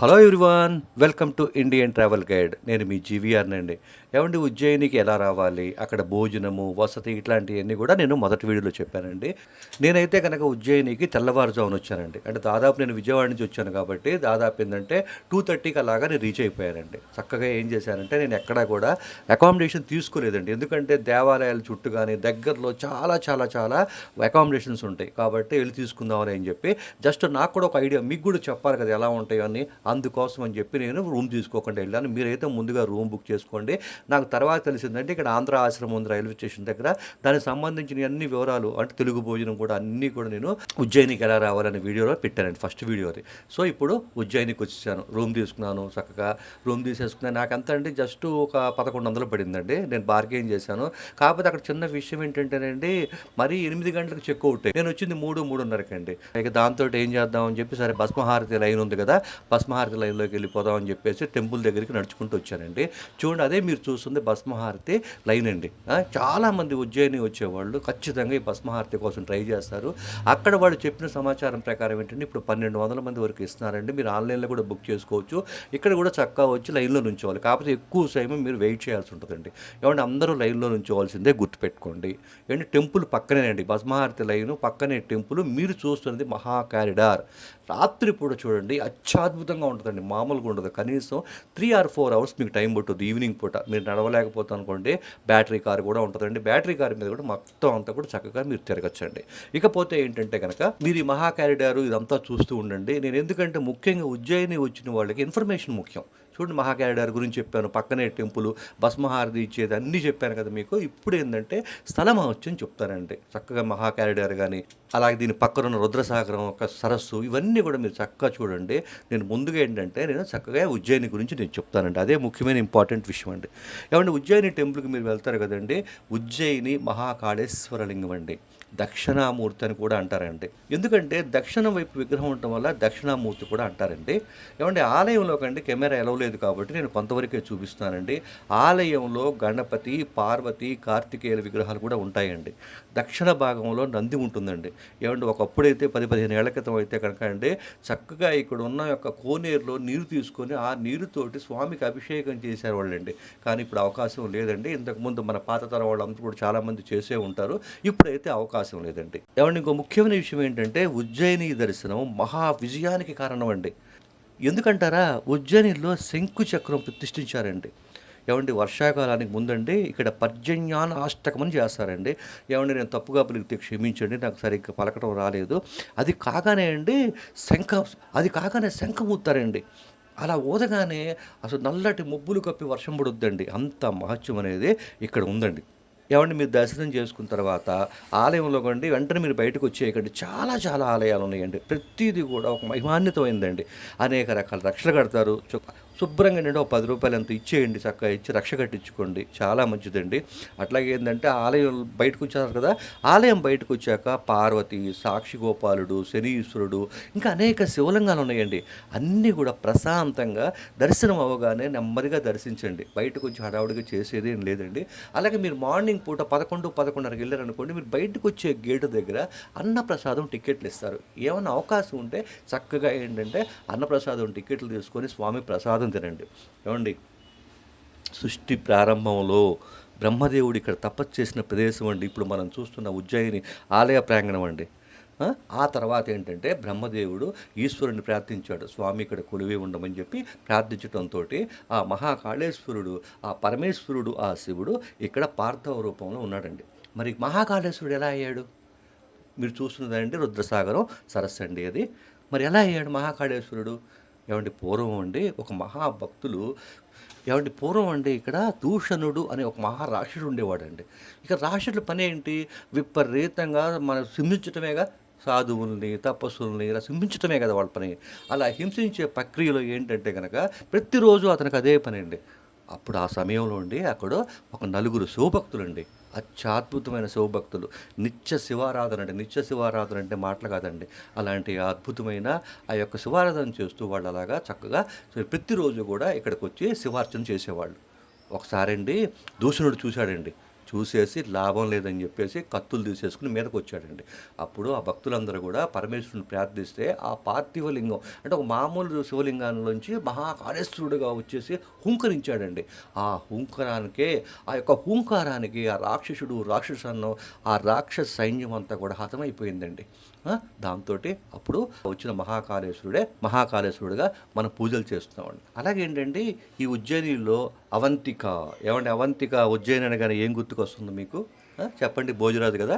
Hello everyone welcome to Indian travel guide. నేను మీ GVR అండి ఏమండి ఉజ్జయినికి ఎలా రావాలి? అక్కడ భోజనము వసతి ఇట్లాంటివన్నీ కూడా నేను మొదటి వీడియోలో చెప్పానండి. నేనైతే కనుక ఉజ్జయినికి తెల్లవారుజామున వచ్చానండి. అంటే దాదాపు నేను విజయవాడ నుంచి వచ్చాను కాబట్టి దాదాపు ఏంటంటే టూ థర్టీకి అలాగా నేను రీచ్ అయిపోయానండి. చక్కగా ఏం చేశానంటే నేను ఎక్కడా కూడా అకామిడేషన్ తీసుకోలేదండి. ఎందుకంటే దేవాలయాల చుట్టూ కానీ దగ్గరలో చాలా చాలా చాలా అకామిడేషన్స్ ఉంటాయి. కాబట్టి వెళ్ళి తీసుకుందామని అని చెప్పి జస్ట్ నాకు కూడా ఒక ఐడియా మీకు కూడా చెప్పాలి కదా ఎలా ఉంటాయో అని అందుకోసం అని చెప్పి నేను రూమ్ తీసుకోకుండా వెళ్ళాను. మీరైతే ముందుగా రూమ్ బుక్ చేసుకోండి. నాకు తర్వాత తెలిసిందంటే ఇక్కడ ఆంధ్ర ఆశ్రమం ఉంది రైల్వే స్టేషన్ దగ్గర. దానికి సంబంధించిన అన్ని వివరాలు అంటే తెలుగు భోజనం కూడా అన్నీ కూడా నేను ఉజ్జయినికి ఎలా రావాలనే వీడియోలో పెట్టానండి ఫస్ట్ వీడియో అది సో ఇప్పుడు ఉజ్జయినికి వచ్చేసాను. రూమ్ తీసుకున్నాను చక్కగా. రూమ్ తీసేసుకున్నాను. నాకు ఎంత అంటే జస్ట్ ఒక పదకొండు వందలు పడిందండి. నేను బార్గెయిన్ చేశాను. కాకపోతే అక్కడ చిన్న విషయం ఏంటంటేనండి మరీ ఎనిమిది గంటలకు చెక్ అవుట్ నేను వచ్చింది మూడు మూడున్నరకండి. అండి ఇక దాంతో ఏం చేద్దామని చెప్పి సరే భస్మహారతి లైన్ ఉంది కదా భస్మ భస్మహారతి లైన్లోకి వెళ్ళిపోదాం అని చెప్పేసి టెంపుల్ దగ్గరికి నడుచుకుంటూ వచ్చానండి చూడండి అదే మీరు చూస్తుంది భస్మహారతి లైన్ అండి. చాలామంది ఉజ్జయిని వచ్చేవాళ్ళు ఖచ్చితంగా ఈ భస్మహారతి కోసం ట్రై చేస్తారు. అక్కడ వాళ్ళు చెప్పిన సమాచారం ప్రకారం ఏంటంటే ఇప్పుడు పన్నెండు వందల మంది వరకు ఇస్తున్నారండి. మీరు ఆన్లైన్లో కూడా బుక్ చేసుకోవచ్చు. ఇక్కడ కూడా చక్కగా వచ్చి లైన్లో నుంచోవాలి. కాకపోతే ఎక్కువ సమయం మీరు వెయిట్ చేయాల్సి ఉంటుందండి. ఏమంటే అందరూ లైన్లో నుంచోవాల్సిందే గుర్తుపెట్టుకోండి. ఏంటంటే టెంపుల్ పక్కనేనండి. భస్మహారతి లైన్ పక్కనే టెంపుల్. మీరు చూస్తున్నది మహా కారిడార్ రాత్రి పూట చూడండి అత్యద్భుతంగా ఉంటుందండి. మామూలుగా ఉండదు. కనీసం త్రీ ఆర్ ఫోర్ అవర్స్ మీకు టైం పట్టుద్ది. ఈవినింగ్ పూట మీరు నడవలేకపోతే అనుకోండి బ్యాటరీ కార్ కూడా ఉంటుందండి. బ్యాటరీ కార్ మీద కూడా మొత్తం అంతా కూడా చక్కగా మీరు తిరగచ్చండి. ఇకపోతే ఏంటంటే కనుక మీరు ఈ మహా కారిడారు ఇదంతా చూస్తూ ఉండండి. నేను ఎందుకంటే ముఖ్యంగా ఉజ్జయిని వచ్చిన వాళ్ళకి ఇన్ఫర్మేషన్ ముఖ్యం. చూడండి మహాకారిడార్ గురించి చెప్పాను పక్కనే టెంపుల్ భస్మహారతి ఇచ్చేది అన్నీ చెప్పాను కదా మీకు. ఇప్పుడు ఏంటంటే స్థలం వచ్చని చెప్తానండి. చక్కగా మహాకారిడార్ కానీ అలాగే దీని పక్కన ఉన్న రుద్రసాగరం ఒక సరస్సు ఇవన్నీ కూడా మీరు చక్కగా చూడండి. నేను ముందుగా ఏంటంటే నేను చక్కగా ఉజ్జయిని గురించి నేను చెప్తానండి. అదే ముఖ్యమైన ఇంపార్టెంట్ విషయం అండి. ఏమంటే ఉజ్జయిని టెంపుల్కి మీరు వెళ్తారు కదండి ఉజ్జయిని మహాకాళేశ్వరలింగం అండి. దక్షిణామూర్తి అని కూడా అంటారండి. ఎందుకంటే దక్షిణం వైపు విగ్రహం ఉండటం వల్ల దక్షిణామూర్తి కూడా అంటారండి. ఏమంటే ఆలయంలో కండి కెమెరా ఎలవలేదు కాబట్టి నేను కొంతవరకే చూపిస్తానండి ఆలయంలో గణపతి పార్వతి కార్తికేయుల విగ్రహాలు కూడా ఉంటాయండి. దక్షిణ భాగంలో నంది ఉంటుందండి. ఏమంటే ఒకప్పుడైతే పది పదిహేను ఏళ్ళ క్రితం అయితే కనుక అండి చక్కగా ఇక్కడ ఉన్న యొక్క కోనేరులో నీరు తీసుకొని ఆ నీరుతోటి స్వామికి అభిషేకం చేశారు వాళ్ళండి కానీ ఇప్పుడు అవకాశం లేదండి. ఇంతకుముందు మన పాత తరం వాళ్ళంతా కూడా చాలామంది చేసే ఉంటారు. ఇప్పుడైతే అవకాశం లేదండి. ఏమంటే ఇంకో ముఖ్యమైన విషయం ఏంటంటే ఉజ్జయిని దర్శనం మహా విజయానికి కారణం అండి ఎందుకంటారా? ఉజ్జయినిలో శంకు చక్రం ప్రతిష్ఠించారండి. ఏమండి వర్షాకాలానికి ముందండి ఇక్కడ పర్జన్యాన అష్టకం చేస్తారండి. ఏమండి నేను తప్పుగా పలికితే క్షమించండి నాకు సరిగ్గా పలకడం రాలేదు. అది కాగానే అండి శంఖ అది కాగానే శంఖం ఊతారండి అలా ఊదగానే అసలు నల్లటి మబ్బులు కప్పి వర్షం పడుద్దండి. అంత మహత్యం అనేది ఇక్కడ ఉందండి. ఏమండి మీరు దర్శనం చేసుకున్న తర్వాత ఆలయంలో కండి వెంటనే మీరు బయటకు వచ్చేయకండి. చాలా చాలా ఆలయాలు ఉన్నాయండి. ప్రతిదీ కూడా ఒక మహిమాన్వితమైందండి. అనేక రకాల రక్షలు కడతారు. చు- శుభ్రంగా ఏంటంటే ఒక పది రూపాయలు ఎంత ఇచ్చేయండి చక్కగా ఇచ్చి రక్ష కట్టించుకోండి. చాలా మంచిదండి. అట్లాగే ఏంటంటే ఆలయం బయటకు వచ్చారు కదా ఆలయం బయటకు వచ్చాక పార్వతి సాక్షి గోపాలుడు శనీశ్వరుడు ఇంకా అనేక శివలింగాలు ఉన్నాయండి. అన్నీ కూడా ప్రశాంతంగా దర్శనం అవ్వగానే నెమ్మదిగా దర్శించండి. బయటకు వచ్చి హడావుడిగా చేసేది ఏం లేదండి. అలాగే మీరు మార్నింగ్ పూట పదకొండు పదకొండున్నరకి వెళ్ళారనుకోండి మీరు బయటకు వచ్చే గేటు దగ్గర అన్నప్రసాదం టికెట్లు ఇస్తారు. ఏమైనా అవకాశం ఉంటే చక్కగా ఏంటంటే అన్నప్రసాదం టికెట్లు తీసుకొని స్వామి ప్రసాదం తినండి. ఏమండి? సృష్టి ప్రారంభంలో బ్రహ్మదేవుడు ఇక్కడ తపస్సు చేసిన ప్రదేశం అండి. ఇప్పుడు మనం చూస్తున్న ఉజ్జయిని ఆలయ ప్రాంగణం అండి. ఆ? తర్వాత ఏంటంటే బ్రహ్మదేవుడు ఈశ్వరుని ప్రార్థించాడు. స్వామి ఇక్కడ కొలివి ఉండమని చెప్పి ప్రార్థించడంతో ఆ మహాకాళేశ్వరుడు ఆ పరమేశ్వరుడు ఆ శివుడు ఇక్కడ పార్థవ రూపంలో ఉన్నాడండి. మరి మహాకాళేశ్వరుడు ఎలా అయ్యాడు? మీరు చూస్తున్నదండి రుద్రసాగరం సరస్సు అండి అది. మరి ఎలా అయ్యాడు మహాకాళేశ్వరుడు? ఏమండి పూర్వం అండి ఒక మహాభక్తులు ఏమండి పూర్వం అండి ఇక్కడ దూషణుడు అనే ఒక మహారాక్షసుడు ఉండేవాడండి. ఇక రాక్షసుల పని ఏంటి? విపరీతంగా మనం సింహించటమేగా సాధువుల్ని తపస్సుల్ని ఇలా హింసించటమే కదా వాళ్ళ పని. అలా హింసించే ప్రక్రియలో ఏంటంటే కనుక ప్రతిరోజు అతనికి అదే పని అండి. అప్పుడు ఆ సమయంలో ఉండి అక్కడ ఒక నలుగురు శివభక్తులండి. అత్యద్భుతమైన శివభక్తులు. నిత్య శివారాధన అంటే నిత్య శివారాధన అంటే మాటలు కాదండి. అలాంటి అద్భుతమైన ఆ యొక్క శివారాధన చేస్తూ వాళ్ళు అలాగా చక్కగా ప్రతిరోజు కూడా ఇక్కడికి వచ్చి శివార్చన చేసేవాళ్ళు. ఒకసారండి దూషణుడు చూశాడండి. చూసేసి లాభం లేదని చెప్పేసి కత్తులు తీసేసుకుని మీదకి వచ్చాడండి అప్పుడు ఆ భక్తులందరూ కూడా పరమేశ్వరుని ప్రార్థిస్తే ఆ పార్థివ లింగం అంటే ఒక మామూలు శివలింగాల్లోంచి మహాకాళేశ్వరుడుగా వచ్చేసి హుంకరించాడండి. ఆ హుంకరానికే ఆ యొక్క హుంకారానికి ఆ రాక్షసుడు రాక్షసన్నం ఆ రాక్షస సైన్యం అంతా కూడా హతమైపోయిందండి. దాంతో అప్పుడు వచ్చిన మహాకాళేశ్వరుడే మహాకాళేశ్వరుడుగా మనం పూజలు చేస్తున్నామండి. అలాగే ఏంటంటే ఈ ఉజ్జయినిలో అవంతిక ఏమంటే అవంతిక ఉజ్జయిని అనగానే ఏం గుర్తుకొస్తుంది మీకు? చెప్పండి భోజరాజు కదా?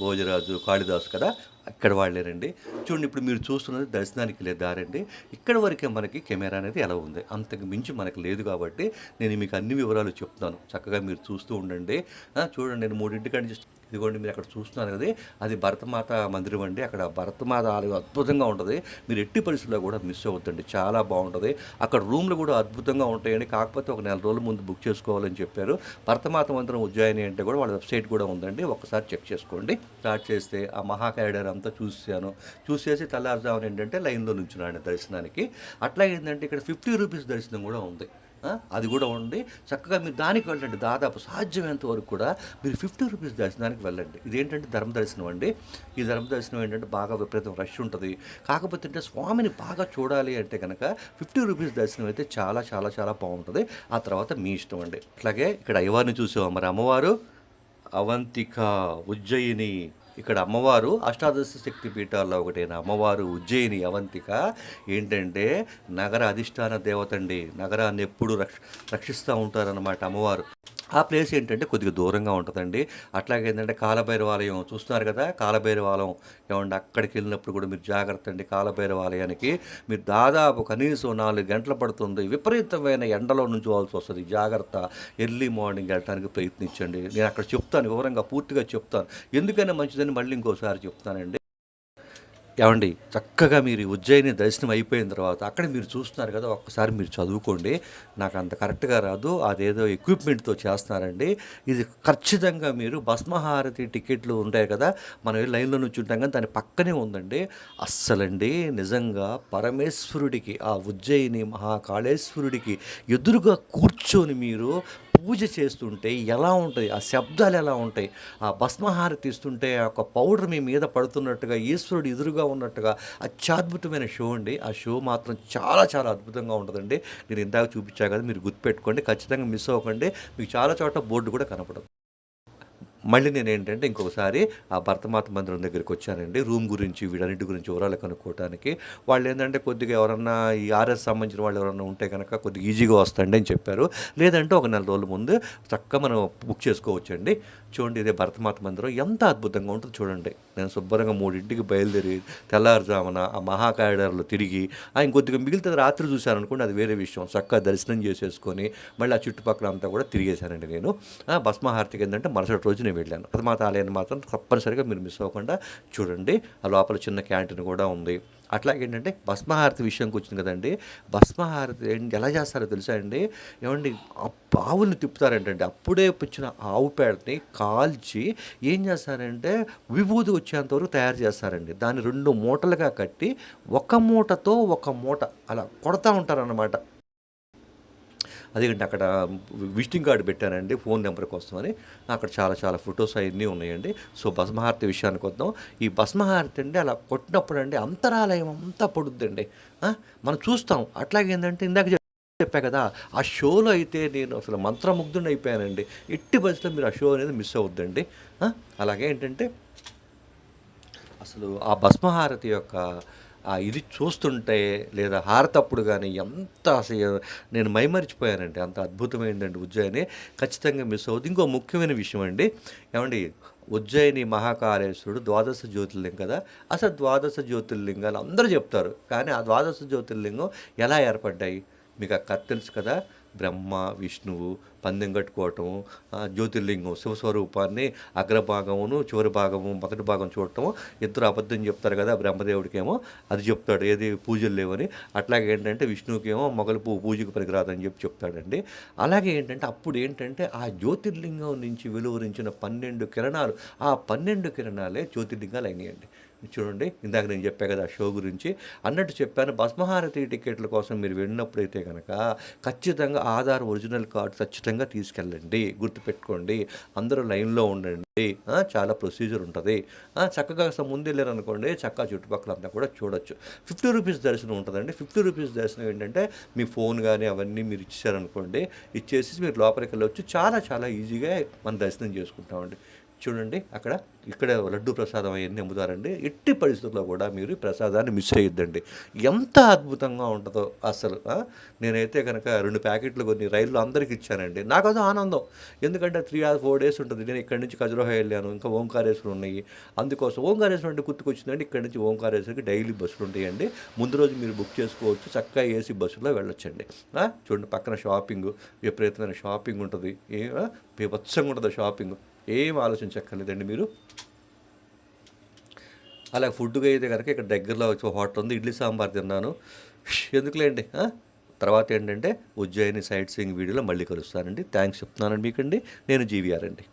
భోజరాజు కాళిదాసు కదా? అక్కడ వాళ్ళేనండి. చూడండి ఇప్పుడు మీరు చూస్తున్నది దర్శనానికి లేదు దారండి ఇక్కడ వరకే మనకి కెమెరా అనేది ఎలా ఉంది? అంతకు మించి మనకు లేదు కాబట్టి నేను మీకు అన్ని వివరాలు చెప్తాను. చక్కగా మీరు చూస్తూ ఉండండి. చూడండి నేను మూడింటికాడ నుంచి ఇదిగోండి మీరు అక్కడ చూస్తున్నారు కదా అది భరతమాత మందిరం అండి. అక్కడ భరతమాత ఆలయం అద్భుతంగా ఉంటుంది. మీరు ఎట్టి పరిస్థితుల్లో కూడా మిస్ అవుతుంది చాలా బాగుంటుంది. అక్కడ రూమ్లు కూడా అద్భుతంగా ఉంటాయండి. కాకపోతే ఒక నెల రోజుల ముందు బుక్ చేసుకోవాలని చెప్పారు. భరతమాత మందిరం ఉజ్జాయిని అంటే కూడా వాళ్ళ వెబ్సైట్ కూడా ఉందండి. ఒకసారి చెక్ చేసుకోండి. స్టార్ట్ చేస్తే ఆ మహా కారిడార్ అంతా చూసాను చూసేసి తెల్లారుజామున ఏంటంటే లైన్లో నుంచున్నాను దర్శనానికి. అట్లా ఏంటంటే ఇక్కడ ఫిఫ్టీ రూపీస్ దర్శనం కూడా ఉంది. అది కూడా ఉండి చక్కగా మీరు దానికి వెళ్ళండి. దాదాపు సాధ్యమైనంత వరకు కూడా మీరు ఫిఫ్టీ రూపీస్ దర్శనానికి వెళ్ళండి. ఇదేంటంటే ధర్మ దర్శనం అండి. ఈ ధర్మ దర్శనం ఏంటంటే బాగా విపరీతం రష్ ఉంటుంది. కాకపోతే అంటే స్వామిని బాగా చూడాలి అంటే కనుక ఫిఫ్టీ రూపీస్ దర్శనం అయితే చాలా చాలా చాలా బాగుంటుంది. ఆ తర్వాత మీ ఇష్టం అండి. అట్లాగే ఇక్కడ అయ్యవారిని చూసాం మరి అమ్మవారు? అవంతిక ఉజ్జయిని. ఇక్కడ అమ్మవారు అష్టాదశ శక్తి పీఠాల్లో ఒకటైన అమ్మవారు ఉజ్జయిని అవంతిక. ఏంటంటే నగర అధిష్టాన దేవత అండి నగరాన్ని ఎప్పుడు రక్ష రక్షిస్తూ ఉంటారన్నమాట అమ్మవారు. ఆ ప్లేస్ ఏంటంటే కొద్దిగా దూరంగా ఉంటుందండి. అట్లాగే ఏంటంటే కాలభైరవాలయం చూస్తున్నారు కదా కాలభైరవాలయం. ఏమంటే అక్కడికి వెళ్ళినప్పుడు కూడా మీరు జాగ్రత్త అండి కాలభైరవాలయానికి. మీరు దాదాపు కనీసం నాలుగు గంటలు పడుతుంది. విపరీతమైన ఎండలో నుంచోవాల్సి వస్తుంది. జాగ్రత్త ఎర్లీ మార్నింగ్ వెళ్ళడానికి ప్రయత్నించండి. నేను అక్కడ చెప్తాను వివరంగా పూర్తిగా చెప్తాను. ఎందుకైనా మంచిదని మళ్ళీ ఇంకోసారి చెప్తానండి. ఏమండి చక్కగా మీరు ఉజ్జయిని దర్శనం అయిపోయిన తర్వాత అక్కడ మీరు చూస్తున్నారు కదా ఒక్కసారి మీరు చదువుకోండి. నాకు అంత కరెక్ట్గా రాదు అదేదో ఎక్విప్మెంట్తో చేస్తున్నారండి. ఇది ఖచ్చితంగా మీరు భస్మహారతి టికెట్లు ఉంటాయి కదా మనం లైన్లో నుంచి ఉంటాం కానీ దాని పక్కనే ఉందండి. అస్సలండి నిజంగా పరమేశ్వరుడికి ఆ ఉజ్జయిని మహాకాళేశ్వరుడికి ఎదురుగా కూర్చొని మీరు పూజ చేస్తుంటే ఎలా ఉంటుంది? ఆ శబ్దాలు ఎలా ఉంటాయి? ఆ భస్మహారతి ఇస్తుంటే ఆ యొక్క పౌడర్ మీ మీద పడుతున్నట్టుగా ఈశ్వరుడు ఎదురుగా ఉన్నట్టుగా అత్యద్భుతమైన షో అండి. ఆ షో మాత్రం చాలా చాలా అద్భుతంగా ఉంటుందండి. నేను ఇందాక చూపించా కదా మీరు గుర్తుపెట్టుకోండి. ఖచ్చితంగా మిస్ అవ్వకండి. మీకు చాలా చోట బోర్డు కూడా కనపడదు. మళ్ళీ నేను ఏంటంటే ఇంకొకసారి ఆ భర్తమాత మందిరం దగ్గరికి వచ్చానండి. రూమ్ గురించి వీడన్నిటి గురించి వివరాలు కనుక్కోవడానికి వాళ్ళు ఏంటంటే కొద్దిగా ఎవరన్నా ఈ ఆర్ఎస్ సంబంధించిన వాళ్ళు ఎవరన్నా ఉంటే కనుక కొద్దిగా ఈజీగా వస్తండి అని చెప్పారు. లేదంటే ఒక నెల రోజుల ముందు చక్కగా మనం బుక్ చేసుకోవచ్చండి. చూడండి ఇదే భరతమాత మందిరం. ఎంత అద్భుతంగా ఉంటుంది చూడండి. నేను శుభ్రంగా మూడింటికి బయలుదేరి తెల్లారుజామున ఆ మహాకారిడార్లో తిరిగి ఆ ఇంకొద్దిగా మిగిలితే రాత్రి చూశాను అనుకోండి అది వేరే విషయం. చక్కగా దర్శనం చేసేసుకొని మళ్ళీ ఆ చుట్టుపక్కల అంతా కూడా తిరిగేశానండి నేను. ఆ భస్మహారతికి ఏంటంటే మరుసటి రోజు నేను వెళ్ళాను. భరతమాత ఆలయాన్ని మాత్రం తప్పనిసరిగా మీరు మిస్ అవ్వకుండా చూడండి. ఆ లోపల చిన్న క్యాంటీన్ కూడా ఉంది. అట్లాగే ఏంటంటే భస్మహారతి విషయంకి వచ్చింది కదండి. భస్మహారతి ఏంటి ఎలా చేస్తారో తెలుసా అండి? ఏమండి ఆవుల్ని తిప్పుతారంటండి. అప్పుడే వచ్చిన ఆవు పేడని కాల్చి ఏం చేస్తారంటే విభూతి వచ్చేంత వరకు తయారు చేస్తారండి. దాన్ని రెండు మూటలుగా కట్టి ఒక మూటతో ఒక మూట అలా కొడతా ఉంటారన్నమాట. అదేంటి అక్కడ విజిటింగ్ కార్డు పెట్టానండి ఫోన్ నెంబర్ కోసమని అక్కడ చాలా చాలా ఫొటోస్ అవన్నీ ఉన్నాయండి. సో భస్మహారతి విషయానికి వద్దాం. ఈ భస్మహారతి అండి అలా కొట్టినప్పుడు అండి అంతరాలయం అంతా పడుద్దండి. మనం చూస్తాం. అట్లాగే ఏంటంటే ఇందాక చెప్- చెప్పా కదా ఆ షోలో అయితే నేను అసలు మంత్రముగ్ధుని అయిపోయానండి. ఎట్టి పరిస్థితుల్లో మీరు ఆ షో అనేది మిస్ అవుద్దండి అలాగే ఏంటంటే అసలు ఆ భస్మహారతి యొక్క ఇది చూస్తుంటే లేదా హారతప్పుడు కానీ ఎంత నేను మైమరిచిపోయానండి. అంత అద్భుతమైందండి ఉజ్జయిని. ఖచ్చితంగా మిస్ అవుతుంది. ఇంకో ముఖ్యమైన విషయం అండి. ఏమండి? ఉజ్జయిని మహాకాళేశ్వరుడు ద్వాదశ జ్యోతిర్లింగం కదా? అసలు ద్వాదశ జ్యోతిర్లింగాలు అందరూ చెప్తారు. కానీ ఆ ద్వాదశ జ్యోతిర్లింగం ఎలా ఏర్పడ్డాయి? మీకు ఆ తెలుసు కదా? బ్రహ్మ విష్ణువు పందెం కట్టుకోవటము ఆ జ్యోతిర్లింగం శివస్వరూపాన్ని అగ్రభాగమును చివరి భాగము మొదటి భాగం చూడటము ఇద్దరు అబద్ధం చెప్తారు కదా బ్రహ్మదేవుడికేమో అది చెప్తాడు. ఏది పూజలు లేవని. అట్లాగే ఏంటంటే విష్ణువుకేమో మొగలు పువ్వు పూజకు పనికిరాదని చెప్పి చెప్తాడండి. అలాగే ఏంటంటే అప్పుడు ఏంటంటే ఆ జ్యోతిర్లింగం నుంచి వెలువరించిన పన్నెండు కిరణాలు ఆ పన్నెండు కిరణాలే జ్యోతిర్లింగాలు అయినాయండి. చూడండి ఇందాక నేను చెప్పా కదా షో గురించి. అన్నట్టు చెప్పాను భస్మహారతి టికెట్ల కోసం మీరు వెళ్ళినప్పుడైతే కనుక ఖచ్చితంగా ఆధార్ ఒరిజినల్ కార్డు ఖచ్చితంగా తీసుకెళ్ళండి. గుర్తుపెట్టుకోండి అందరూ లైన్లో ఉండండి. చాలా ప్రొసీజర్ ఉంటుంది. చక్కగా అసలు ముందు వెళ్ళారు అనుకోండి చక్కగా చుట్టుపక్కల అంతా కూడా చూడొచ్చు. ఫిఫ్టీ రూపీస్ దర్శనం ఉంటుందండి. ఫిఫ్టీ రూపీస్ దర్శనం ఏంటంటే మీ ఫోన్ కానీ అవన్నీ మీరు ఇచ్చారనుకోండి ఇచ్చేసి మీరు లోపలికి వెళ్ళొచ్చు చాలా చాలా ఈజీగా మనం దర్శనం చేసుకుంటామండి. చూడండి అక్కడ ఇక్కడ లడ్డు ప్రసాదం అవన్నీ అమ్ముతారండి. ఎట్టి పరిస్థితుల్లో కూడా మీరు ఈ ప్రసాదాన్ని మిస్ అయ్యొద్దండి ఎంత అద్భుతంగా ఉంటుందో అసలు నేనైతే కనుక రెండు ప్యాకెట్లు కొన్ని రైల్లో అందరికి ఇచ్చానండి. నాకు అది ఆనందం. ఎందుకంటే త్రీ ఆర్ ఫోర్ డేస్ ఉంటుంది. నేను ఇక్కడి నుంచి ఖజురహో వెళ్ళాను ఇంకా ఓంకారేశ్వరం ఉన్నాయి. అందుకోసం ఓంకారేశ్వరం అంటే గుర్తుకొచ్చిందండి ఇక్కడి నుంచి ఓంకారేశ్వరికి డైలీ బస్సులు ఉంటాయండి. ముందు రోజు మీరు బుక్ చేసుకోవచ్చు చక్కగా ఏసీ బస్సులో వెళ్ళొచ్చండి. చూడండి పక్కన షాపింగ్ విపరీతమైన షాపింగ్ ఉంటుంది. ఏ బీభత్సంగా ఉంటుంది షాపింగ్. ఏం ఆలోచించక్కర్లేదండి మీరు. అలా ఫుడ్గా అయితే కనుక ఇక్కడ దగ్గరలో వచ్చి హోటల్ ఉంది ఇడ్లీ సాంబార్ తిన్నాను. ఎందుకులేండి? తర్వాత ఏంటంటే ఉజ్జయిని సైట్ సీయింగ్ వీడియోలో మళ్ళీ కలుస్తానండి. థ్యాంక్స్ చెప్తున్నానండి మీకండి. నేను జీవీఆర్ అండి.